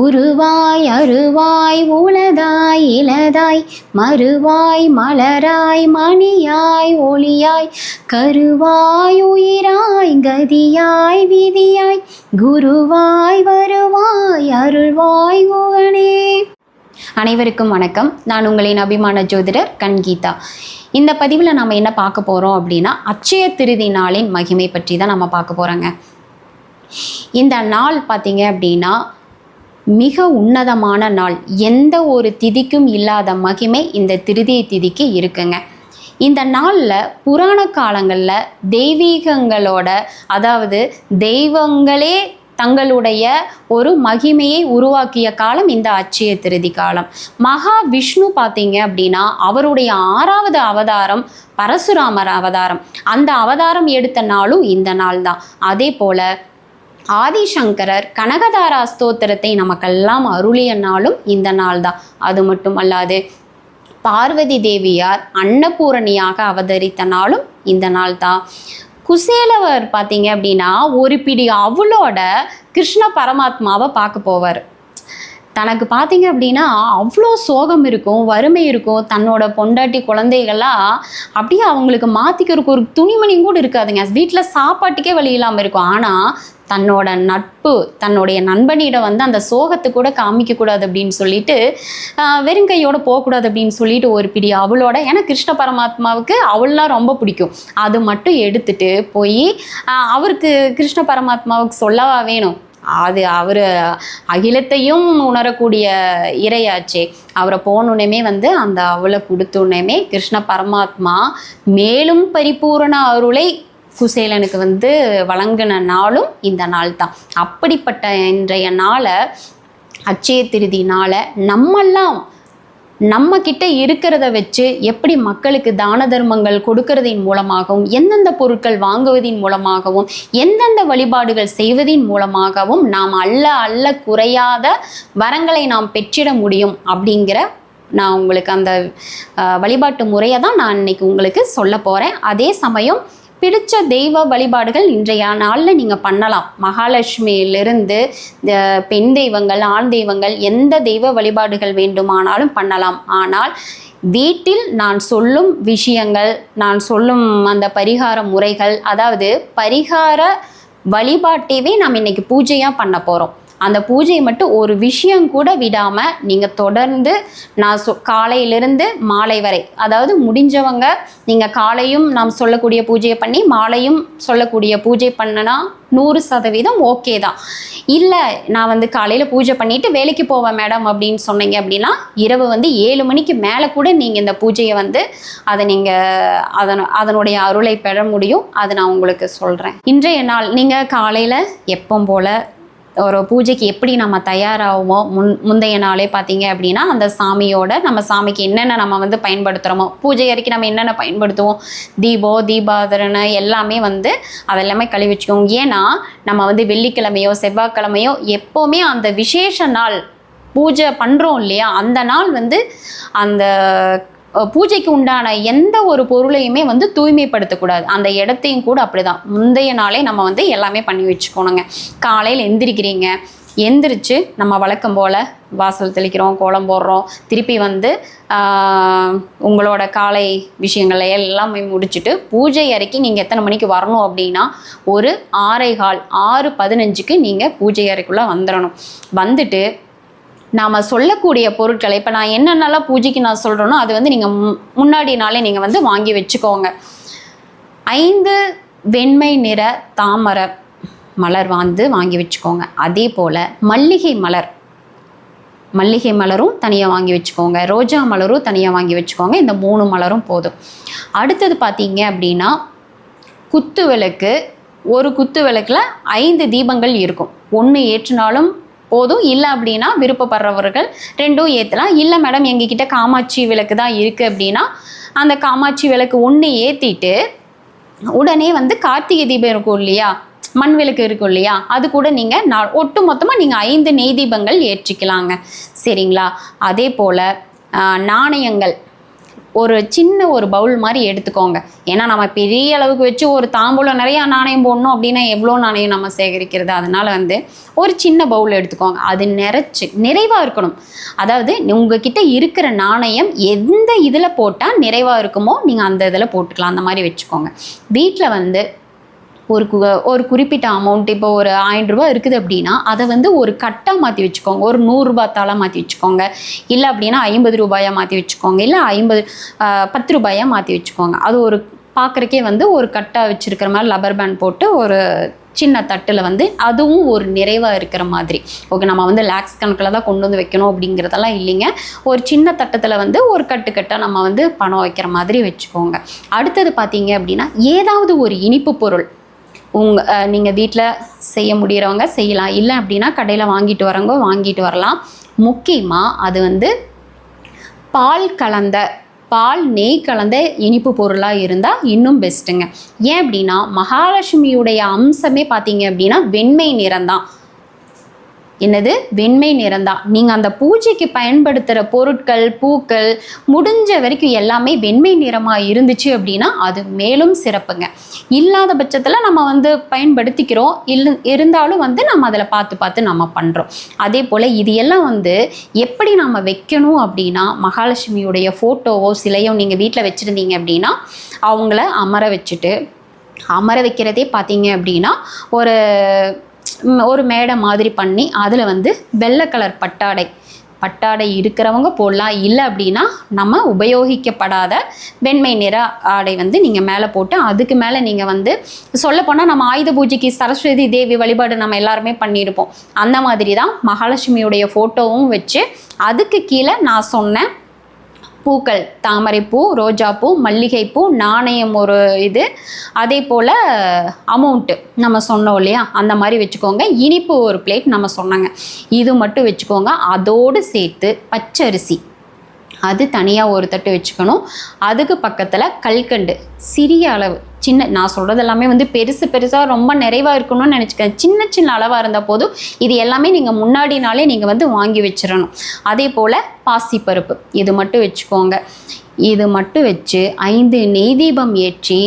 உருவாய் அருவாய் உளதாய் இலதாய் மறுவாய் மலராய் மணியாய் ஒளியாய் கருவாய் உயிராய் கதியாய் விதியாய் குருவாய் வருவாய் அருள்வாய் குகனே. அனைவருக்கும் வணக்கம். நான் உங்களின் அபிமான ஜோதிடர் கண்கீதா. இந்த பதிவில் நம்ம என்ன பார்க்க போகிறோம் அப்படின்னா அட்சய திருதி நாளின் மகிமை பற்றி தான் நம்ம பார்க்க போகிறோங்க இந்த நாள் பார்த்தீங்க அப்படின்னா மிக உன்னதமான நாள். எந்த ஒரு திதிக்கும் இல்லாத மகிமை இந்த திருதி திதிக்கு இருக்குங்க. இந்த நாளில் புராண காலங்களில் தெய்வீகங்களோட அதாவது தெய்வங்களே தங்களுடைய ஒரு மகிமையை உருவாக்கிய காலம் இந்த அச்சய திருதி காலம். மகா விஷ்ணு பார்த்தீங்க அப்படின்னா அவருடைய ஆறாவது அவதாரம் பரசுராமர் அவதாரம். அந்த அவதாரம் எடுத்த நாளும் இந்த நாள் தான் அதே போல் ஆதிசங்கரர் கனகதாரா ஸ்தோத்திரத்தை நமக்கெல்லாம் அருளிய நாளும் இந்த நாள் தான் அது மட்டும் அல்லாது பார்வதி தேவியார் அன்னபூரணியாக அவதரித்த நாளும் இந்த நாள் தான் குசேலவர் பார்த்தீங்க அப்படின்னா ஒரு பிடி அவளோட கிருஷ்ண பரமாத்மாவை பார்க்க போவார். தனக்கு பார்த்தீங்க அப்படின்னா அவ்வளோ சோகம் இருக்கும் வறுமை இருக்கும். தன்னோட பொண்டாட்டி குழந்தைகள்லாம் அப்படியே அவங்களுக்கு மாற்றிக்கிறதுக்கு ஒரு துணிமணியும் கூட இருக்காதுங்க. வீட்டில் சாப்பாட்டுக்கே வழி இல்லாமல் இருக்கும். ஆனால் தன்னோட நட்பு தன்னுடைய நண்பனிடம் வந்து அந்த சோகத்தை கூட காமிக்கக்கூடாது அப்படின்னு சொல்லிட்டு வெறும் கையோடு போகக்கூடாது அப்படின்னு சொல்லிட்டு ஒரு பிடி அவளோட. ஏன்னா கிருஷ்ண பரமாத்மாவுக்கு அவள்லாம் ரொம்ப பிடிக்கும். அது மட்டும் எடுத்துட்டு போய் அவருக்கு கிருஷ்ண பரமாத்மாவுக்கு சொல்லவா வேணும்? அது அவர் அகிலத்தையும் உணரக்கூடிய இரையாச்சே. அவரை போனோடனே வந்து அந்த அவளை கொடுத்தோடனே கிருஷ்ண பரமாத்மா மேலும் பரிபூரண அருளை குசேலனுக்கு வந்து வழங்கின நாளும் இந்த நாள் தான் அப்படிப்பட்ட இன்றைய நாளை அச்சய திருதினால நம்மெல்லாம் நம்ம கிட்ட இருக்கிறத வச்சு எப்படி மக்களுக்கு தான தர்மங்கள் கொடுக்கறதின் மூலமாகவும் எந்தெந்த பொருட்கள் வாங்குவதின் மூலமாகவும் எந்தெந்த வழிபாடுகள் செய்வதின் மூலமாகவும் நாம் அல்ல அல்ல குறையாத வரங்களை நாம் பெற்றிட முடியும் அப்படிங்கிற நான் உங்களுக்கு அந்த வழிபாட்டு முறையை தான் நான் இன்னைக்கு உங்களுக்கு சொல்ல போகிறேன் அதே சமயம் பிடிச்ச தெய்வ வழிபாடுகள் இன்றைய நாளில் நீங்கள் பண்ணலாம். மகாலட்சுமியிலிருந்து இந்த பெண் தெய்வங்கள் ஆண் தெய்வங்கள் எந்த தெய்வ வழிபாடுகள் வேண்டுமானாலும் பண்ணலாம். ஆனால் வீட்டில் நான் சொல்லும் விஷயங்கள் நான் சொல்லும் அந்த பரிகார முறைகள் அதாவது பரிகார வழிபாட்டையவே நாம் இன்னைக்கு பூஜையாக பண்ண போகிறோம் அந்த பூஜையை மட்டும் ஒரு விஷயம் கூட விடாமல் நீங்கள் தொடர்ந்து நான் சொ காலையிலிருந்து மாலை வரை அதாவது முடிஞ்சவங்க நீங்கள் காலையும் நாம் சொல்லக்கூடிய பூஜையை பண்ணி மாலையும் சொல்லக்கூடிய பூஜை பண்ணுனா நூறு சதவீதம் ஓகே தான். இல்லை நான் வந்து காலையில் பூஜை பண்ணிவிட்டு வேலைக்கு போவேன் மேடம் அப்படின்னு சொன்னீங்க அப்படின்னா இரவு வந்து ஏழு மணிக்கு மேலே கூட நீங்கள் இந்த பூஜையை வந்து அதை நீங்கள் அதன் அதனுடைய அருளை பெற முடியும். அதை நான் உங்களுக்கு சொல்கிறேன் இன்றைய நாள் நீங்கள் காலையில் எப்போ போல் ஒரு பூஜைக்கு எப்படி நம்ம தயாராகுமோ முன் முந்தைய நாளே பார்த்தீங்க அப்படின்னா அந்த சாமியோட நம்ம சாமிக்கு என்னென்ன நம்ம வந்து பயன்படுத்துகிறோமோ பூஜை அறைக்கு நம்ம என்னென்ன பயன்படுத்துவோம் தீபோ தீபாதரணை எல்லாமே வந்து அதெல்லாமே கழுவி வச்சுக்கோங்க ஏன்னா நம்ம வந்து வெள்ளிக்கிழமையோ செவ்வாய்க்கிழமையோ எப்போவுமே அந்த விசேஷ நாள் பூஜை பண்ணுறோம் இல்லையா? அந்த நாள் வந்து அந்த பூஜைக்கு உண்டான எந்த ஒரு பொருளையுமே வந்து தூய்மைப்படுத்தக்கூடாது. அந்த இடத்தையும் கூட அப்படிதான். முந்தைய நாளே நம்ம வந்து எல்லாமே பண்ணி வச்சுக்கணுங்க. காலையில் எந்திரிக்கிறீங்க. எந்திரிச்சு நம்ம வழக்கம் போல் வாசல் தெளிக்கிறோம் கோலம் போடுறோம். திருப்பி வந்து உங்களோட காலை விஷயங்களை எல்லாமே முடிச்சுட்டு பூஜை அறைக்கு நீங்கள் எத்தனை மணிக்கு வரணும் அப்படின்னா ஒரு ஆறே கால் ஆறு பதினஞ்சுக்கு நீங்கள் பூஜை அறைக்குள்ளே வந்துடணும். வந்துட்டு நாம் சொல்லக்கூடிய பொருட்களை இப்போ நான் என்னென்னலாம் பூஜைக்கு நான் சொல்கிறேனோ அது வந்து நீங்கள் முன்னாடி நாளே நீங்கள் வந்து வாங்கி வச்சுக்கோங்க. ஐந்து வெண்மை நிற தாமரை மலர் வந்து வாங்கி வச்சுக்கோங்க. அதே போல் மல்லிகை மலர் மல்லிகை மலரும் தனியாக வாங்கி வச்சுக்கோங்க. ரோஜா மலரும் தனியாக வாங்கி வச்சுக்கோங்க. இந்த மூணு மலரும் போதும். அடுத்தது பார்த்தீங்க அப்படின்னா குத்து விளக்கு ஒரு குத்து விளக்கில் ஐந்து தீபங்கள் இருக்கும். ஒன்று ஏற்றினாலும் போதும். இல்லை அப்படின்னா விருப்பப்படுறவர்கள் ரெண்டும் ஏற்றலாம் இல்லை மேடம் எங்ககிட்ட காமாட்சி விளக்கு தான் இருக்குது அப்படின்னா அந்த காமாட்சி விளக்கு ஒன்று ஏற்றிட்டு உடனே வந்து கார்த்திகை தீபம் இருக்கும் இல்லையா? மண் விளக்கு இருக்கும் இல்லையா? அது கூட நீங்கள் நான் ஒட்டு மொத்தமாக நீங்கள் ஐந்து நெய் தீபங்கள் ஏற்றிக்கலாங்க. சரிங்களா? அதே போல் நாணயங்கள். ஒரு சின்ன ஒரு பவுல் மாதிரி எடுத்துக்கோங்க. ஏன்னா நம்ம பெரிய அளவுக்கு வச்சு ஒரு தாம்பூலம் நிறையா நாணயம் போடணும் அப்படின்னா எவ்வளோ நாணயம் நம்ம சேகரிக்கிறது? அதனால் வந்து ஒரு சின்ன பவுல் எடுத்துக்கோங்க. அது நிறைச்சு நிறைவாக இருக்கணும். அதாவது உங்ககிட்ட இருக்கிற நாணயம் எந்த இதில் போட்டால் நிறைவாக இருக்குமோ நீங்கள் அந்த இதில் போட்டுக்கலாம். அந்த மாதிரி வச்சுக்கோங்க. வீட்டில் வந்து ஒரு கு ஒரு குறிப்பிட்ட அமௌண்ட் இப்போ ஒரு ஆயிரம் ரூபா இருக்குது அப்படின்னா அதை வந்து ஒரு கட்டாக மாற்றி வச்சுக்கோங்க. ஒரு நூறுரூபா தாளாக மாற்றி வச்சுக்கோங்க. இல்லை அப்படின்னா ஐம்பது ரூபாயாக மாற்றி வச்சுக்கோங்க. இல்லை ஐம்பது பத்து ரூபாயாக மாற்றி வச்சுக்கோங்க. அது ஒரு பார்க்குறக்கே வந்து ஒரு கட்டாக வச்சுருக்கிற மாதிரி லப்பர் பேண்ட் போட்டு ஒரு சின்ன தட்டில் வந்து அதுவும் ஒரு நிறைவாக இருக்கிற மாதிரி. ஓகே நம்ம வந்து லேக்ஸ் கணக்கில் தான் கொண்டு வந்து வைக்கணும் அப்படிங்கிறதெல்லாம் இல்லைங்க. ஒரு சின்ன தட்டத்தில் வந்து ஒரு கட்டு கட்டாக நம்ம வந்து பணம் வைக்கிற மாதிரி வச்சுக்கோங்க. அடுத்தது பார்த்தீங்க அப்படின்னா ஏதாவது ஒரு இனிப்பு பொருள். உங்கள் நீங்கள் வீட்டில் செய்ய முடிகிறவங்க செய்யலாம். இல்லை அப்படின்னா கடையில் வாங்கிட்டு வரவங்க வாங்கிட்டு வரலாம். முக்கியமாக அது வந்து பால் கலந்த பால் நெய் கலந்த இனிப்பு பொருளாக இருந்தால் இன்னும் பெஸ்ட்டுங்க ஏன் அப்படின்னா மகாலட்சுமியுடைய அம்சமே பார்த்தீங்க அப்படின்னா வெண்மை நிறம்தான். என்னது? வெண்மை நிறம்தான். நீங்கள் அந்த பூஜைக்கு பயன்படுத்துகிற பொருட்கள் பூக்கள் முடிஞ்ச வரைக்கும் எல்லாமே வெண்மை நிறமாக இருந்துச்சு அப்படின்னா அது மேலும் சிறப்புங்க. இல்லாத பட்சத்தில் நம்ம வந்து பயன்படுத்திக்கிறோம். இல்லை இருந்தாலும் வந்து நம்ம அதில் பார்த்து பார்த்து நம்ம பண்ணுறோம் அதே போல் இது எல்லாம் வந்து எப்படி நம்ம வைக்கணும் அப்படின்னா மகாலட்சுமியுடைய ஃபோட்டோவோ சிலையோ நீங்கள் வீட்டில் வச்சுருந்தீங்க அப்படின்னா அவங்கள அமர வச்சுட்டு அமர வைக்கிறதே பார்த்தீங்க அப்படின்னா ஒரு ஒரு மேடை மாதிரி பண்ணி அதில் வந்து வெள்ளை கலர் பட்டாடை பட்டாடை இருக்கிறவங்க போடலாம். இல்லை அப்படின்னா நம்ம உபயோகிக்கப்படாத வெண்மை நிற ஆடை வந்து நீங்கள் மேலே போட்டு அதுக்கு மேலே நீங்கள் வந்து சொல்லப்போனால் நம்ம ஆயுத பூஜைக்கு சரஸ்வதி தேவி வழிபாடு நம்ம எல்லாருமே பண்ணியிருப்போம். அந்த மாதிரி தான் மகாலட்சுமியுடைய ஃபோட்டோவும் வச்சு அதுக்கு கீழே நான் சொன்னேன் பூக்கள் தாமரைப்பூ ரோஜாப்பூ மல்லிகைப்பூ நாணயம் ஒரு இது. அதே போல் அமௌண்ட்டு நம்ம சொன்னோம் இல்லையா? அந்த மாதிரி வச்சுக்கோங்க. இனிப்பு ஒரு பிளேட் நம்ம சொன்னாங்க. இது மட்டும் வச்சுக்கோங்க. அதோடு சேர்த்து பச்சரிசி. அது தனியாக ஒரு தட்டு வச்சுக்கணும். அதுக்கு பக்கத்தில் கல்கண்டு சிறிய அளவு சின்ன நான் சொல்கிறது எல்லாமே வந்து பெருசு பெருசாக ரொம்ப நிறைவாக இருக்கணும்னு நினச்சிக்கேன் சின்ன சின்ன அளவாக இருந்தால் போதும். இது எல்லாமே நீங்கள் முன்னாடி நாளே நீங்கள் வந்து வாங்கி வச்சிடணும் அதே போல் பாசிப்பருப்பு இது மட்டும் வச்சுக்கோங்க. இது மட்டும் வச்சு ஐந்து நெய் தீபம் ஏற்றி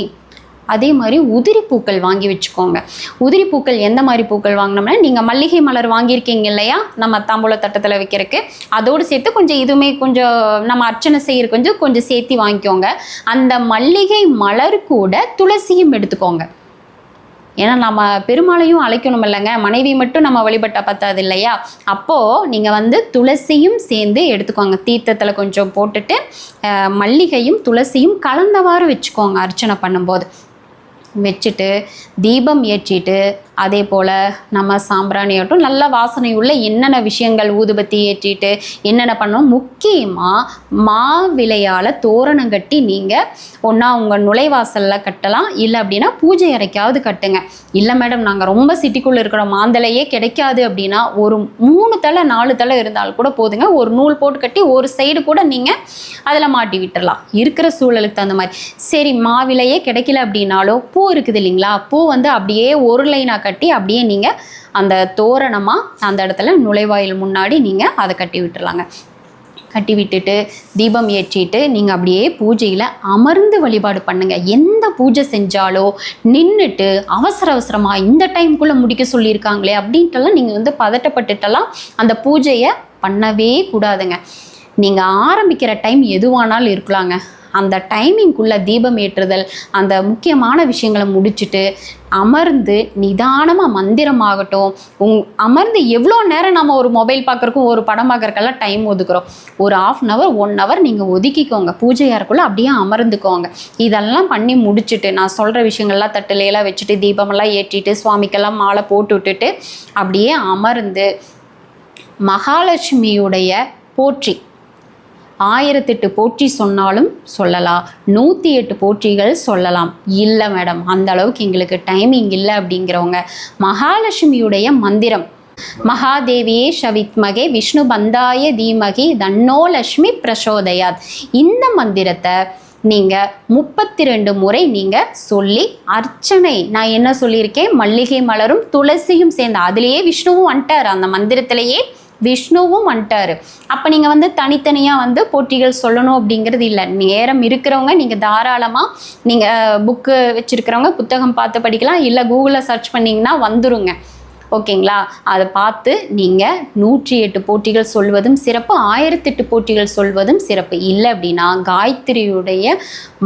அதே மாதிரி உதிரி பூக்கள் வாங்கி வச்சுக்கோங்க. உதிரி பூக்கள் எந்த மாதிரி பூக்கள் வாங்கினோம்னா நீங்கள் மல்லிகை மலர் வாங்கியிருக்கீங்க இல்லையா? நம்ம தாம்பூல தட்டத்தில் வைக்கிறதுக்கு. அதோடு சேர்த்து கொஞ்சம் இதுவுமே கொஞ்சம் நம்ம அர்ச்சனை செய்கிற கொஞ்சம் கொஞ்சம் சேர்த்து வாங்கிக்கோங்க. அந்த மல்லிகை மலர் கூட துளசியும் எடுத்துக்கோங்க. ஏன்னா நம்ம பெருமாளையும் அழைக்கணும் இல்லைங்க. மனைவி மட்டும் நம்ம வழிபட்ட பத்தாது இல்லையா? அப்போது நீங்கள் வந்து துளசியும் சேர்ந்து எடுத்துக்கோங்க. தீர்த்தத்தில் கொஞ்சம் போட்டுட்டு மல்லிகையும் துளசியும் கலந்தவாறு வச்சுக்கோங்க அர்ச்சனை பண்ணும்போது. வச்சுட்டு தீபம் ஏற்றிட்டு அதே போல் நம்ம சாம்பிராணியாட்டும் நல்ல வாசனை உள்ள என்னென்ன விஷயங்கள் ஊதுபத்தி ஏற்றிட்டு என்னென்ன பண்ணோம் முக்கியமாக மாவிலையால் தோரணம் கட்டி நீங்கள் ஒன்றா உங்கள் நுழைவாசலில் கட்டலாம். இல்லை அப்படின்னா பூஜை அறைக்காவது கட்டுங்க. இல்லை மேடம் நாங்கள் ரொம்ப சிட்டிக்குள்ளே இருக்கிற மாந்தலையே கிடைக்காது அப்படின்னா ஒரு மூணு தலை நாலு தலை இருந்தால் கூட போதுங்க. ஒரு நூல் போட்டு கட்டி ஒரு சைடு கூட நீங்கள் அதில் மாட்டி விட்டுறலாம். இருக்கிற சூழலுக்கு தகுந்த மாதிரி. சரி மாவிலையே கிடைக்கல அப்படின்னாலும் பூ இருக்குது இல்லைங்களா? பூ வந்து அப்படியே ஒரு லைனாக கட்டி அப்படியே நீங்கள் அந்த தோரணமாக அந்த இடத்துல நுழைவாயில் முன்னாடி நீங்கள் அதை கட்டி விட்டுருலாங்க கட்டி விட்டுட்டு தீபம் ஏற்றிட்டு நீங்கள் அப்படியே பூஜையில் அமர்ந்து வழிபாடு பண்ணுங்கள் எந்த பூஜை செஞ்சாலோ நின்றுட்டு அவசர அவசரமாக இந்த டைம்குள்ளே முடிக்க சொல்லியிருக்காங்களே அப்படின்ட்டுலாம் நீங்கள் வந்து பதட்டப்பட்டுட்டெல்லாம் அந்த பூஜையை பண்ணவே கூடாதுங்க. நீங்கள் ஆரம்பிக்கிற டைம் எதுவானாலும் இருக்கலாங்க. அந்த டைமிங்குள்ளே தீபம் ஏற்றுதல் அந்த முக்கியமான விஷயங்களை முடிச்சுட்டு அமர்ந்து நிதானமாக மந்திரமாகட்டும் உங் அமர்ந்து எவ்வளோ நேரம் நம்ம ஒரு மொபைல் பார்க்குறக்கும் ஒரு படம் பார்க்குறக்கெல்லாம் டைம் ஒதுக்குறோம். ஒரு half an hour one hour நீங்கள் ஒதுக்கிக்கோங்க. பூஜையாருக்குள்ளே அப்படியே அமர்ந்துக்கோங்க. இதெல்லாம் பண்ணி முடிச்சுட்டு நான் சொல்கிற விஷயங்கள்லாம் தட்டுலையெல்லாம் வச்சுட்டு தீபமெல்லாம் ஏற்றிட்டு சுவாமிக்கெல்லாம் மாலை போட்டு விட்டுட்டு அப்படியே அமர்ந்து மகாலட்சுமியுடைய போற்றி ஆயிரத்தெட்டு போற்றி சொன்னாலும் சொல்லலாம் நூற்றி எட்டு போற்றிகள் சொல்லலாம். இல்லை மேடம் அந்த அளவுக்கு எங்களுக்கு டைமிங் இல்லை அப்படிங்கிறவங்க. மகாலட்சுமியுடைய மந்திரம். மகாதேவியே ஷவித்மகே விஷ்ணு பந்தாய தீமகி தன்னோ லக்ஷ்மி பிரசோதயாத். இந்த மந்திரத்தை நீங்கள் முப்பத்தி ரெண்டு முறை நீங்கள் சொல்லி அர்ச்சனை. நான் என்ன சொல்லியிருக்கேன்? மல்லிகை மலரும் துளசியும் சேர்ந்து. அதுலேயே விஷ்ணுவும் வந்துட்டார் அந்த மந்திரத்திலேயே. விஷ்ணுவும் வந்துட்டாரு. அப்போ நீங்கள் வந்து தனித்தனியாக வந்து போட்டிகள் சொல்லணும் அப்படிங்கிறது இல்லை. நேரம் இருக்கிறவங்க நீங்கள் தாராளமாக நீங்கள் புக்கு வச்சுருக்கிறவங்க புத்தகம் பார்த்து படிக்கலாம். இல்லை கூகுளில் சர்ச் பண்ணிங்கன்னா வந்துருங்க. ஓகேங்களா? அதை பார்த்து நீங்கள் நூற்றி எட்டு போட்டிகள் சொல்வதும் சிறப்பு. ஆயிரத்தெட்டு போட்டிகள் சொல்வதும் சிறப்பு. இல்லை அப்படின்னா காயத்ரியுடைய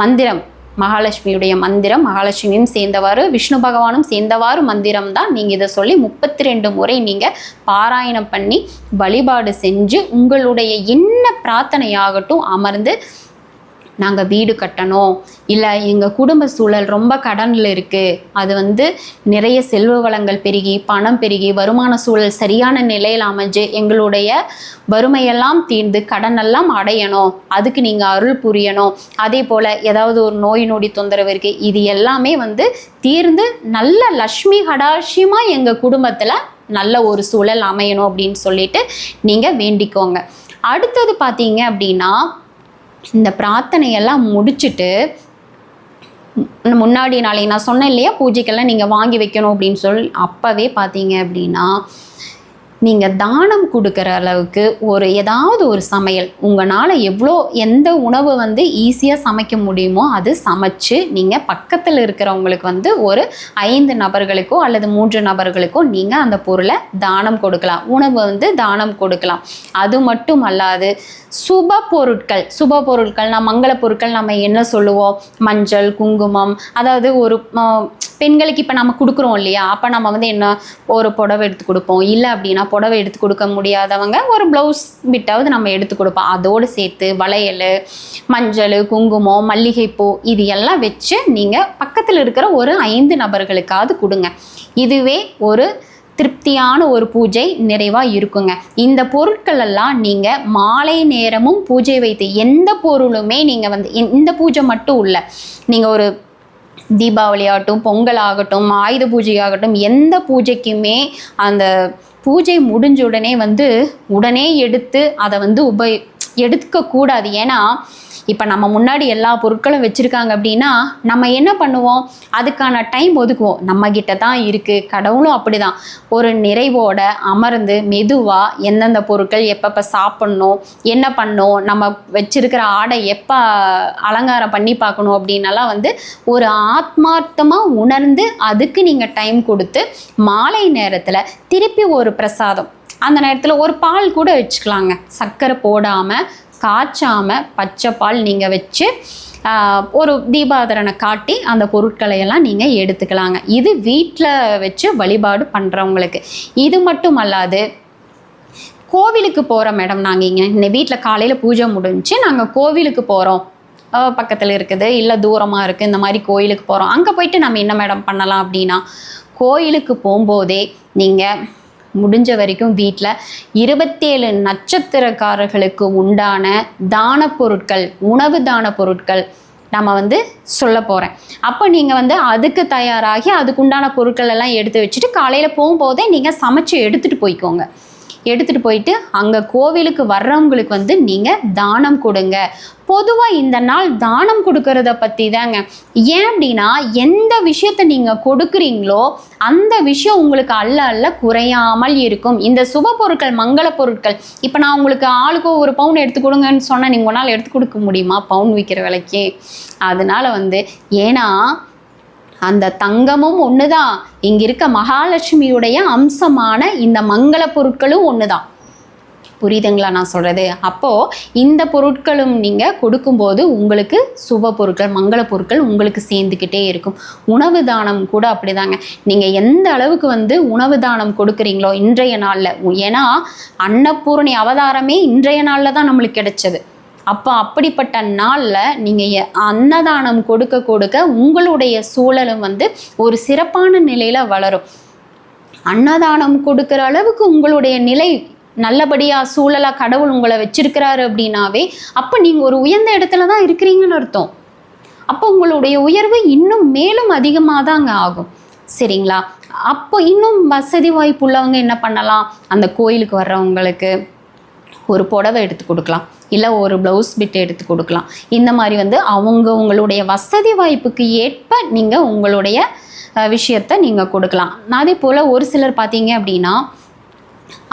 மந்திரம் மகாலட்சுமியுடைய மந்திரம் மகாலட்சுமியும் சேர்ந்தவாறு விஷ்ணு பகவானும் சேர்ந்தவாறு மந்திரம் தான் நீங்கள் இதை சொல்லி முப்பத்தி ரெண்டு முறை நீங்கள் பாராயணம் பண்ணி வழிபாடு செஞ்சு உங்களுடைய என்ன பிரார்த்தனையாகட்டும் அமர்ந்து நாங்கள் வீடு கட்டணும். இல்லை எங்கள் குடும்ப சூழல் ரொம்ப கடனில் இருக்குது அது வந்து நிறைய செல்வ வளங்கள் பெருகி பணம் பெருகி வருமான சூழல் சரியான நிலையில் அமைஞ்சு எங்களுடைய வறுமையெல்லாம் தீர்ந்து கடனெல்லாம் அடையணும். அதுக்கு நீங்கள் அருள் புரியணும். அதே போல் ஏதாவது ஒரு நோய் நொடி தொந்தரவு இருக்குது இது எல்லாமே வந்து தீர்ந்து நல்ல லக்ஷ்மி கடாட்சியமாக எங்கள் குடும்பத்தில் நல்ல ஒரு சூழல் அமையணும் அப்படின்னு சொல்லிட்டு நீங்கள் வேண்டிக்கோங்க. அடுத்தது பார்த்தீங்க அப்படின்னா இந்த பிரார்த்தனையெல்லாம் முடிச்சுட்டு முன்னாடி நாளைக்கு நான் சொன்னேன் இல்லையா பூஜைக்கெல்லாம் நீங்கள் வாங்கி வைக்கணும் அப்படின்னு சொல்லி அப்போவே பார்த்தீங்க அப்படின்னா நீங்கள் தானம் கொடுக்குற அளவுக்கு ஒரு ஏதாவது ஒரு சமையல் உங்களால் எவ்வளோ எந்த உணவு வந்து ஈஸியாக சமைக்க முடியுமோ அது சமைச்சு நீங்கள் பக்கத்தில் இருக்கிறவங்களுக்கு வந்து ஒரு ஐந்து நபர்களுக்கோ அல்லது மூன்று நபர்களுக்கோ நீங்கள் அந்த பொருளை தானம் கொடுக்கலாம். உணவு வந்து தானம் கொடுக்கலாம். அது மட்டும் அல்லாது சுப பொருட்கள் சுப பொருட்கள்னா மங்கள பொருட்கள் நம்ம என்ன சொல்லுவோம்? மஞ்சள் குங்குமம் அதாவது ஒரு பெண்களுக்கு இப்போ நம்ம கொடுக்குறோம் இல்லையா? அப்போ நம்ம வந்து என்ன ஒரு புடவை எடுத்து கொடுப்போம். இல்லை அப்படின்னா புடவை எடுத்து கொடுக்க முடியாதவங்க ஒரு ப்ளவுஸ் பிட்டாவது நம்ம எடுத்து கொடுப்போம். அதோடு சேர்த்து வளையல் மஞ்சள் குங்குமம் மல்லிகைப்பூ இது எல்லாம் வச்சு நீங்கள் பக்கத்தில் இருக்கிற ஒரு ஐந்து நபர்களுக்காவது கொடுங்க. இதுவே ஒரு திருப்தியான ஒரு பூஜை நிறைவாக இருக்குங்க. இந்த பொருட்கள் எல்லாம் நீங்கள் மாலை நேரமும் பூஜை வைத்து எந்த பொருளுமே நீங்கள் வந்து இந்த- இந்த பூஜை மட்டும் இல்லை நீங்கள் ஒரு தீபாவளி ஆகட்டும் பொங்கல் ஆகட்டும் ஆயுத பூஜை ஆகட்டும் எந்த பூஜைக்குமே அந்த பூஜை முடிஞ்ச உடனே வந்து உடனே எடுத்து அதை வந்து உப எடுக்கக்கூடாது ஏன்னா இப்போ நம்ம முன்னாடி எல்லா பொருட்களும் வச்சுருக்காங்க அப்படின்னா நம்ம என்ன பண்ணுவோம்? அதுக்கான டைம் ஒதுக்குவோம். நம்மக்கிட்ட தான் இருக்குது கடவுளும் அப்படிதான். ஒரு நிறைவோட அமர்ந்து மெதுவாக எந்தெந்த பொருட்கள் எப்பப்போ சாப்பிட்ணும் என்ன பண்ணும் நம்ம வச்சுருக்கிற ஆடை எப்போ அலங்காரம் பண்ணி பார்க்கணும் அப்படின்னலாம் வந்து ஒரு ஆத்மார்த்தமாக உணர்ந்து அதுக்கு நீங்கள் டைம் கொடுத்து மாலை நேரத்தில் திருப்பி ஒரு பிரசாதம். அந்த நேரத்தில் ஒரு பால் கூட வச்சுக்கலாங்க. சர்க்கரை போடாமல் காய்ச்சாமல் பச்சை பால் நீங்கள் வச்சு ஒரு தீபாதரனை காட்டி அந்த பொருட்களை எல்லாம் நீங்கள் எடுத்துக்கலாங்க. இது வீட்டில் வச்சு வழிபாடு பண்ணுறவங்களுக்கு இது மட்டும் அல்லாது கோவிலுக்கு போகிறோம் மேடம் நாங்கள் இங்கே இந்த வீட்டில் காலையில் பூஜை முடிஞ்சு நாங்கள் கோவிலுக்கு போகிறோம் பக்கத்தில் இருக்குது இல்லை தூரமாக இருக்குது இந்த மாதிரி கோயிலுக்கு போகிறோம் அங்கே போயிட்டு நம்ம என்ன மேடம் பண்ணலாம் அப்படின்னா கோயிலுக்கு போகும்போதே நீங்கள் முடிஞ்ச வரைக்கும் வீட்டில் இருபத்தேழு நட்சத்திரக்காரர்களுக்கு உண்டான தான பொருட்கள் உணவு தான பொருட்கள் நம்ம வந்து சொல்ல போகிறேன் அப்போ நீங்கள் வந்து அதுக்கு தயாராகி அதுக்குண்டான பொருட்கள் எல்லாம் எடுத்து வச்சுட்டு காலையில் போகும்போதே நீங்கள் சமைச்சு எடுத்துகிட்டு போய்க்கோங்க. எடுத்துகிட்டு போயிட்டு அங்கே கோவிலுக்கு வர்றவங்களுக்கு வந்து நீங்கள் தானம் கொடுங்க. பொதுவாக இந்த நாள் தானம் கொடுக்கறத பற்றி தாங்க. ஏன் அப்படின்னா எந்த விஷயத்தை நீங்கள் கொடுக்குறீங்களோ அந்த விஷயம் உங்களுக்கு அல்ல அல்ல குறையாமல் இருக்கும். இந்த சுப பொருட்கள் மங்கள பொருட்கள் இப்போ நான் உங்களுக்கு ஆளுக்கு ஒரு பவுன் எடுத்து கொடுங்கன்னு சொன்னால் நீங்கள் ஒரு நாள் எடுத்து கொடுக்க முடியுமா? பவுன் விற்கிற விலைக்கு. அதனால் வந்து ஏன்னா அந்த தங்கமும் ஒன்று தான் இங்கே இருக்க மகாலட்சுமியுடைய அம்சமான இந்த மங்கள பொருட்களும் ஒன்று தான் புரியுதுங்களா நான் சொல்கிறது அப்போது இந்த பொருட்களும் நீங்கள் கொடுக்கும்போது உங்களுக்கு சுப பொருட்கள் மங்கள பொருட்கள் உங்களுக்கு சேர்ந்துக்கிட்டே இருக்கும். உணவு தானம் கூட அப்படிதாங்க. நீங்கள் எந்த அளவுக்கு வந்து உணவு தானம் கொடுக்குறீங்களோ இன்றைய நாளில். ஏன்னா அன்னபூரணி அவதாரமே இன்றைய நாளில் தான் நம்மளுக்கு கிடைச்சது. அப்போ அப்படிப்பட்ட நாளில் நீங்கள் அன்னதானம் கொடுக்க கொடுக்க உங்களுடைய சூழலும் வந்து ஒரு சிறப்பான நிலையில் வளரும். அன்னதானம் கொடுக்குற அளவுக்கு உங்களுடைய நிலை நல்லபடியாக சூழலாக கடவுள் உங்களை வச்சிருக்கிறாரு அப்படின்னாவே அப்போ நீங்கள் ஒரு உயர்ந்த இடத்துல தான் இருக்கிறீங்கன்னு அர்த்தம். அப்போ உங்களுடைய உயர்வு இன்னும் மேலும் அதிகமாக தாங்க ஆகும். சரிங்களா? அப்போ இன்னும் வசதி வாய்ப்பு உள்ளவங்க என்ன பண்ணலாம்? அந்த கோயிலுக்கு வர்றவங்களுக்கு ஒரு புடவை எடுத்து கொடுக்கலாம். இல்லை ஒரு ப்ளவுஸ் பிட் எடுத்து கொடுக்கலாம். இந்த மாதிரி வந்து அவங்க உங்களுடைய வசதி வாய்ப்புக்கு ஏற்ப நீங்கள் உங்களுடைய விஷயத்த நீங்கள் கொடுக்கலாம். அதே போல் ஒரு சிலர் பார்த்தீங்க அப்படின்னா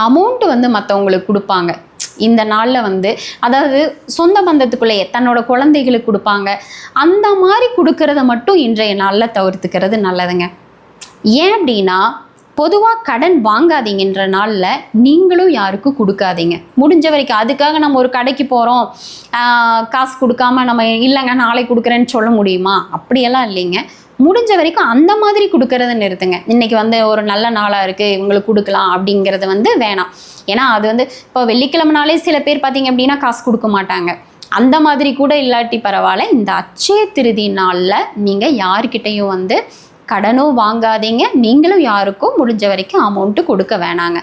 அமௌண்ட்டு வந்து மற்றவங்களுக்கு கொடுப்பாங்க. இந்த நாளில் வந்து அதாவது சொந்த பந்தத்துக்குள்ளேயே தன்னோட குழந்தைகளுக்கு கொடுப்பாங்க. அந்த மாதிரி கொடுக்கறத மட்டும் இன்றைய நாளில் தவிர்த்துக்கிறது நல்லதுங்க. ஏன் அப்படின்னா பொதுவாக கடன் வாங்காதீங்கன்ற நாளில் நீங்களும் யாருக்கும் கொடுக்காதீங்க. முடிஞ்ச வரைக்கும் அதுக்காக நம்ம ஒரு கடைக்கு போகிறோம் காசு கொடுக்காம நம்ம இல்லைங்க நாளைக்கு கொடுக்குறேன்னு சொல்ல முடியுமா? அப்படியெல்லாம் இல்லைங்க. முடிஞ்ச வரைக்கும் அந்த மாதிரி கொடுக்கறத நிறுத்துங்க. இன்னைக்கு வந்து ஒரு நல்ல நாளாக இருக்குது இவங்களுக்கு கொடுக்கலாம் அப்படிங்கிறது வந்து வேணாம். ஏன்னா அது வந்து இப்போ வெள்ளிக்கிழமைனாலே சில பேர் பார்த்தீங்க அப்படின்னா காசு கொடுக்க மாட்டாங்க. அந்த மாதிரி கூட இல்லாட்டி பரவாயில்ல இந்த அச்சய திருதி நாளில் நீங்கள் யார்கிட்டையும் வந்து கடனும் வாங்காதீங்க. நீங்களும் யாருக்கும் முடிஞ்ச வரைக்கும் அமௌண்ட்டு கொடுக்க வேணாங்க.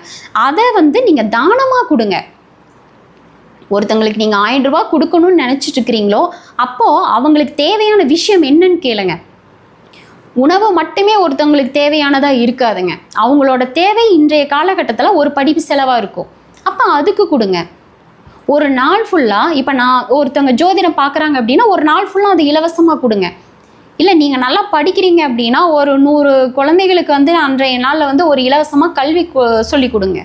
அதை வந்து நீங்கள் தானமாக கொடுங்க. ஒருத்தங்களுக்கு நீங்கள் ஆயிரம் ரூபா கொடுக்கணும்னு நினச்சிட்டு இருக்கிறீங்களோ அப்போது அவங்களுக்கு தேவையான விஷயம் என்னன்னு கேளுங்க. உணவு மட்டுமே ஒருத்தவங்களுக்கு தேவையானதாக இருக்காதுங்க. அவங்களோட தேவை இன்றைய காலகட்டத்தில் ஒரு படிப்பு செலவாக இருக்கும். அப்போ அதுக்கு கொடுங்க. ஒரு நாள் ஃபுல்லாக இப்போ நான் ஒருத்தவங்க ஜோதிடம் பார்க்குறாங்க அப்படின்னா ஒரு நாள் ஃபுல்லாக அது இலவசமாக கொடுங்க. இல்லை நீங்கள் நல்லா படிக்கிறீங்க அப்படின்னா ஒரு நூறு குழந்தைகளுக்கு வந்து அன்றைய நாளில் வந்து ஒரு இலவசமாக கல்வி சொல்லி கொடுங்க.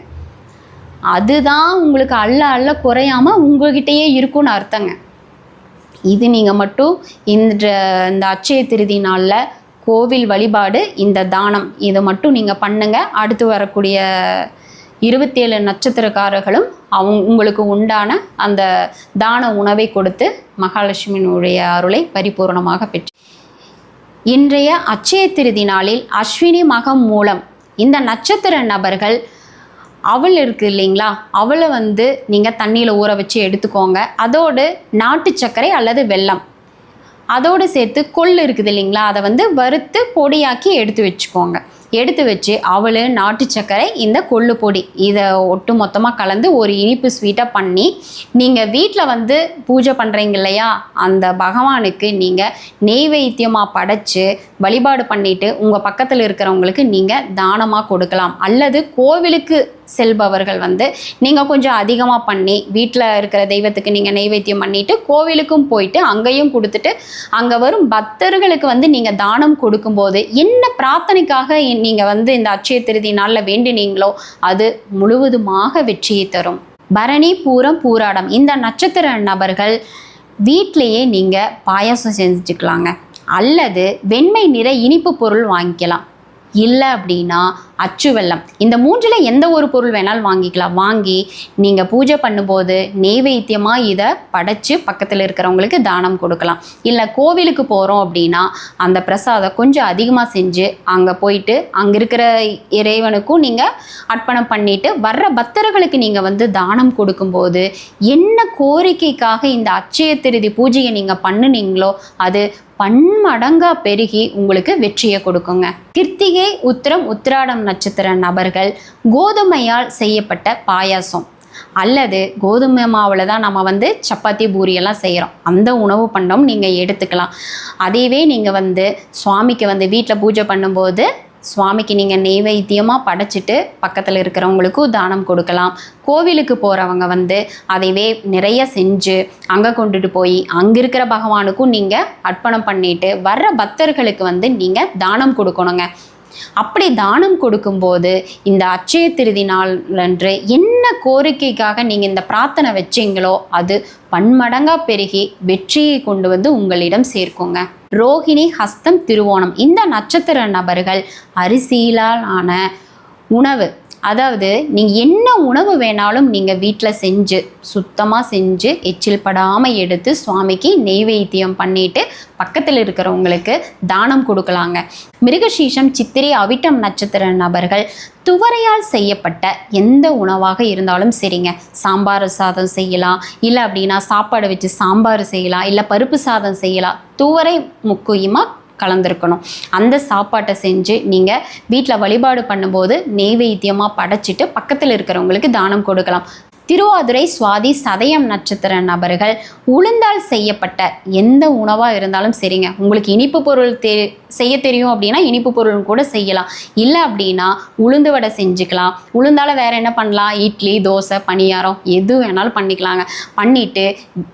அதுதான் உங்களுக்கு அள்ள அள்ள குறையாம உங்ககிட்டயே இருக்கும்னு அர்த்தங்க. இது நீங்கள் மட்டும் இந்த இந்த அச்சய திருதி நாளில் கோவில் வழிபாடு இந்த தானம் இதை மட்டும் நீங்கள் பண்ணுங்கள் அடுத்து வரக்கூடிய இருபத்தேழு நட்சத்திரக்காரர்களும் அவங்க உங்களுக்கு உண்டான அந்த தான உணவை கொடுத்து மகாலட்சுமியினுடைய அருளை பரிபூர்ணமாக பெற்று இன்றைய அச்சய திருதி நாளில் அஸ்வினி மகம் மூலம் இந்த நட்சத்திர நபர்கள் அவள் இருக்குது இல்லைங்களா? அவளை வந்து நீங்கள் தண்ணியில் ஊற வச்சு எடுத்துக்கோங்க. அதோடு நாட்டு சர்க்கரை அல்லது வெல்லம். அதோடு சேர்த்து கொள்ளு இருக்குது இல்லைங்களா? அதை வந்து வறுத்து பொடியாக்கி எடுத்து வச்சுக்கோங்க. எடுத்து வச்சு அவள் நாட்டு சர்க்கரை இந்த கொள்ளு பொடி. இதை ஒட்டு மொத்தமாக கலந்து ஒரு இனிப்பு ஸ்வீட்டாக பண்ணி நீங்கள் வீட்டில் வந்து பூஜை பண்ணுறீங்க இல்லையா? அந்த பகவானுக்கு நீங்கள் நெய்வேத்தியமாக படைச்சு வழிபாடு பண்ணிவிட்டு உங்கள் பக்கத்தில் இருக்கிறவங்களுக்கு நீங்கள் தானமாக கொடுக்கலாம். அல்லது கோவிலுக்கு செல்பவர்கள் வந்து நீங்கள் கொஞ்சம் அதிகமாக பண்ணி வீட்டில் இருக்கிற தெய்வத்துக்கு நீங்கள் நெய்வேத்தியம் பண்ணிவிட்டு கோவிலுக்கும் போயிட்டு அங்கேயும் கொடுத்துட்டு அங்கே வரும் பக்தர்களுக்கு வந்து நீங்கள் தானம் கொடுக்கும்போது என்ன பிரார்த்தனைக்காக நீங்கள் வந்து இந்த அச்சய திருதி நாளில் வேண்டினீங்களோ அது முழுவதுமாக வெற்றியை தரும். பரணி பூரம் பூராடம் இந்த நட்சத்திர நபர்கள் வீட்டிலேயே நீங்கள் பாயாசம் செஞ்சுக்கலாங்க. அல்லது வெண்மை நிற இனிப்பு பொருள் வாங்கிக்கலாம். இல்லை அப்படின்னா அச்சு வெள்ளம். இந்த மூன்றில் எந்த ஒரு பொருள் வேணாலும் வாங்கிக்கலாம். வாங்கி நீங்கள் பூஜை பண்ணும்போது நெய்வேத்தியமாக இதை படைச்சு பக்கத்தில் இருக்கிறவங்களுக்கு தானம் கொடுக்கலாம். இல்லை கோவிலுக்கு போகிறோம் அப்படின்னா அந்த பிரசாதம் கொஞ்சம் அதிகமாக செஞ்சு அங்கே போயிட்டு அங்கே இருக்கிற இறைவனுக்கும் நீங்கள் அர்ப்பணம் பண்ணிட்டு வர்ற பக்தர்களுக்கு நீங்கள் வந்து தானம் கொடுக்கும்போது என்ன கோரிக்கைக்காக இந்த அச்சய திருதி பூஜையை நீங்கள் பண்ணுனீங்களோ அது பன்மடங்காக பெருகி உங்களுக்கு வெற்றியை கொடுக்குங்க. கிருத்திகை உத்திரம் உத்திராடம் நட்சத்திர நபர்கள் கோதுமையால் செய்யப்பட்ட பாயாசம். அல்லது கோதுமை மாவில் தான் நம்ம வந்து சப்பாத்தி பூரியெல்லாம் செய்கிறோம் அந்த உணவு பண்டம் நீங்கள் எடுத்துக்கலாம். அதையவே நீங்கள் வந்து சுவாமிக்கு வந்து வீட்டில் பூஜை பண்ணும்போது சுவாமிக்கு நீங்கள் நெய்வேத்தியமாக படைச்சிட்டு பக்கத்தில் இருக்கிறவங்களுக்கும் தானம் கொடுக்கலாம். கோவிலுக்கு போகிறவங்க வந்து அதைவே நிறைய செஞ்சு அங்கே கொண்டுட்டு போய் அங்கே இருக்கிற பகவானுக்கும் நீங்கள் அர்ப்பணம் பண்ணிட்டு வர்ற பக்தர்களுக்கு வந்து நீங்கள் தானம் கொடுக்கணுங்க. அப்படி தானம் கொடுக்கும்போது இந்த அட்சய திருதி நாளன்று என்ன கோரிக்கைக்காக நீங்கள் இந்த பிரார்த்தனை வச்சீங்களோ அது பன்மடங்காக பெருகி வெற்றியை கொண்டு வந்து உங்களிடம் சேர்க்குங்க. ரோஹிணி ஹஸ்தம் திருவோணம். இந்த நட்சத்திர நபர்கள் அரிசியிலால் ஆன உணவு. அதாவது நீங்கள் என்ன உணவு வேணாலும் நீங்கள் வீட்டில் செஞ்சு சுத்தமாக செஞ்சு எச்சில் படாமல் எடுத்து சுவாமிக்கு நெய்வேத்தியம் பண்ணிட்டு பக்கத்தில் இருக்கிறவங்களுக்கு தானம் கொடுக்கலாங்க. மிருகசீஷம் சித்திரை அவிட்டம் நட்சத்திர நபர்கள் துவரையால் செய்யப்பட்ட எந்த உணவாக இருந்தாலும் சரிங்க. சாம்பார் சாதம் செய்யலாம். இல்லை அப்படின்னா சாப்பாடு வச்சு சாம்பார் செய்யலாம். இல்லை பருப்பு சாதம் செய்யலாம். துவரை முக்கியமாக கலந்துருக்கணும். அந்த சாப்பாட்டை செஞ்சு நீங்கள் வீட்டில் வழிபாடு பண்ணும்போது நெய்வேத்தியமாக படைச்சிட்டு பக்கத்தில் இருக்கிறவங்களுக்கு தானம் கொடுக்கலாம். திருவாதுரை சுவாதி சதயம் நட்சத்திர நபர்கள் உளுந்தால் செய்யப்பட்ட எந்த உணவாக இருந்தாலும் சரிங்க. உங்களுக்கு இனிப்பு பொருள் தெ செய்ய தெரியும் அப்படின்னா இனிப்பு பொருள் கூட செய்யலாம். இல்லை அப்படின்னா உளுந்து வடை செஞ்சுக்கலாம். உளுந்தால் வேற என்ன பண்ணலாம்? இட்லி தோசை பணியாரம் எது வேணாலும் பண்ணிக்கலாங்க. பண்ணிவிட்டு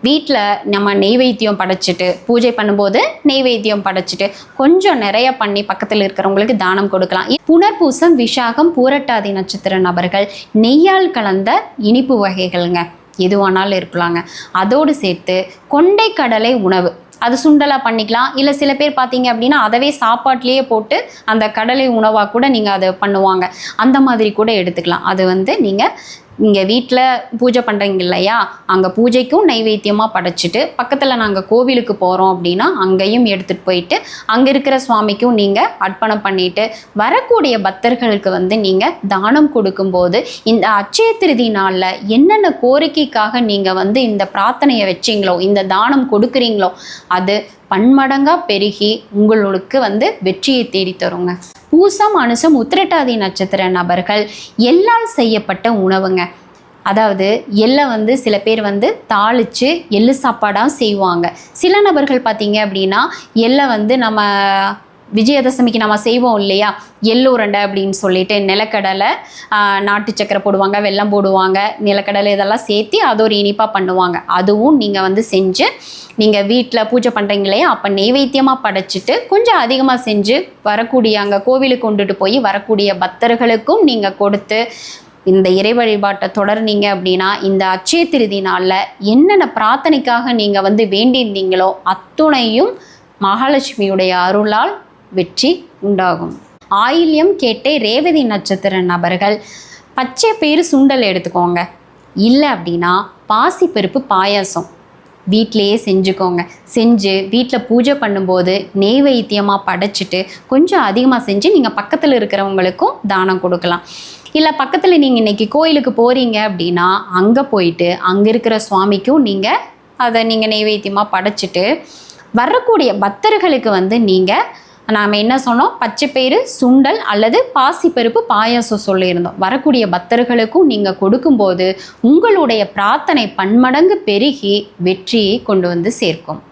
வீட்டில் நம்ம நெய்வேத்தியம் படைச்சிட்டு பூஜை பண்ணும்போது நெய்வேத்தியம் படைச்சிட்டு கொஞ்சம் நிறைய பண்ணி பக்கத்தில் இருக்கிறவங்களுக்கு தானம் கொடுக்கலாம். புனர்பூசம் விஷாகம் பூரட்டாதி நட்சத்திர நபர்கள் நெய்யால் கலந்த இனிப்பு வகைகள்ங்க. எதுவானாலும் இருக்கலாங்க. அதோடு சேர்த்து கொண்டை கடலை உணவு. அது சுண்டலாக பண்ணிக்கலாம். இல்லை சில பேர் பார்த்தீங்க அப்படின்னா அதவே சாப்பாட்லேயே போட்டு அந்த கடலை உணவாக கூட நீங்கள் அதை பண்ணுவாங்க. அந்த மாதிரி கூட எடுத்துக்கலாம். அது வந்து நீங்கள் இங்கே வீட்டில் பூஜை பண்ணுறீங்க இல்லையா? அங்கே பூஜைக்கும் நைவேத்தியமாக படைச்சிட்டு பக்கத்தில் நாங்கள் கோவிலுக்கு போகிறோம் அப்படின்னா அங்கேயும் எடுத்துகிட்டு போயிட்டு அங்கே இருக்கிற சுவாமிக்கும் நீங்கள் அர்ப்பணம் பண்ணிவிட்டு வரக்கூடிய பக்தர்களுக்கு வந்து நீங்கள் தானம் கொடுக்கும்போது இந்த அச்சய திருதி நாளில் என்னென்ன கோரிக்கைக்காக நீங்கள் வந்து இந்த பிரார்த்தனையை வச்சீங்களோ இந்த தானம் கொடுக்குறீங்களோ அது பன்மடங்காக பெருகி உங்களுக்கு வந்து வெற்றியை தேடி தருங்க. பூசம் அனுசம் உத்திரட்டாதி நட்சத்திர நபர்கள் எல்லால் செய்யப்பட்ட உணவுங்க. அதாவது எள்ளை வந்து சில பேர் வந்து தாளித்து எள்ளு சாப்பாடாக செய்வாங்க. சில நபர்கள் பார்த்தீங்க அப்படின்னா எள்ளை வந்து நம்ம விஜயதசமிக்கு நம்ம செய்வோம் இல்லையா? எள்ளு உருண்டை அப்படின்னு சொல்லிட்டு நிலக்கடலை நாட்டு சக்கரை போடுவாங்க வெல்லம் போடுவாங்க நிலக்கடலை இதெல்லாம் சேர்த்து அது ஒரு இனிப்பாக பண்ணுவாங்க. அதுவும் நீங்கள் வந்து செஞ்சு நீங்கள் வீட்டில் பூஜை பண்ணுறீங்க இல்லையா? அப்போ நெய்வேத்தியமாக படைச்சிட்டு கொஞ்சம் அதிகமாக செஞ்சு வரக்கூடிய அங்கே கோவிலுக்கு கொண்டுட்டு போய் வரக்கூடிய பக்தர்களுக்கும் நீங்கள் கொடுத்து இந்த இறை வழிபாட்டை தொடர்னீங்க அப்படின்னா இந்த அச்சய திருதி நாளில் என்னென்ன பிரார்த்தனைக்காக நீங்கள் வந்து வேண்டியிருந்தீங்களோ அத்துணையும் மகாலட்சுமியுடைய அருளால் வெற்றி உண்டாகும். ஆயில்யம் கேட்டே ரேவதி நட்சத்திர நபர்கள் பச்சை பயிறு சுண்டல் எடுத்துக்கோங்க. இல்லை அப்படின்னா பாசிப்பருப்பு பாயாசம். வீட்டிலையே செஞ்சுக்கோங்க. செஞ்சு வீட்டில் பூஜை பண்ணும்போது நெய்வேத்தியமாக படைச்சிட்டு கொஞ்சம் அதிகமாக செஞ்சு நீங்கள் பக்கத்தில் இருக்கிறவங்களுக்கும் தானம் கொடுக்கலாம். இல்லை பக்கத்தில் நீங்கள் இன்னைக்கு கோயிலுக்கு போகிறீங்க அப்படின்னா அங்கே போயிட்டு அங்கே இருக்கிற சுவாமிக்கும் நீங்கள் அதை நீங்கள் நெய்வேத்தியமாக படைச்சிட்டு வரக்கூடிய பக்தர்களுக்கு வந்து நீங்கள் நாம் என்ன சொன்னோம்? பச்சைப்பயிறு சுண்டல் அல்லது பாசிப்பருப்பு பாயாசம் சொல்லியிருந்தோம். வரக்கூடிய பக்தர்களுக்கும் நீங்கள் கொடுக்கும்போது உங்களுடைய பிரார்த்தனை பன்மடங்கு பெருகி வெற்றியை கொண்டு வந்து சேர்க்கும்.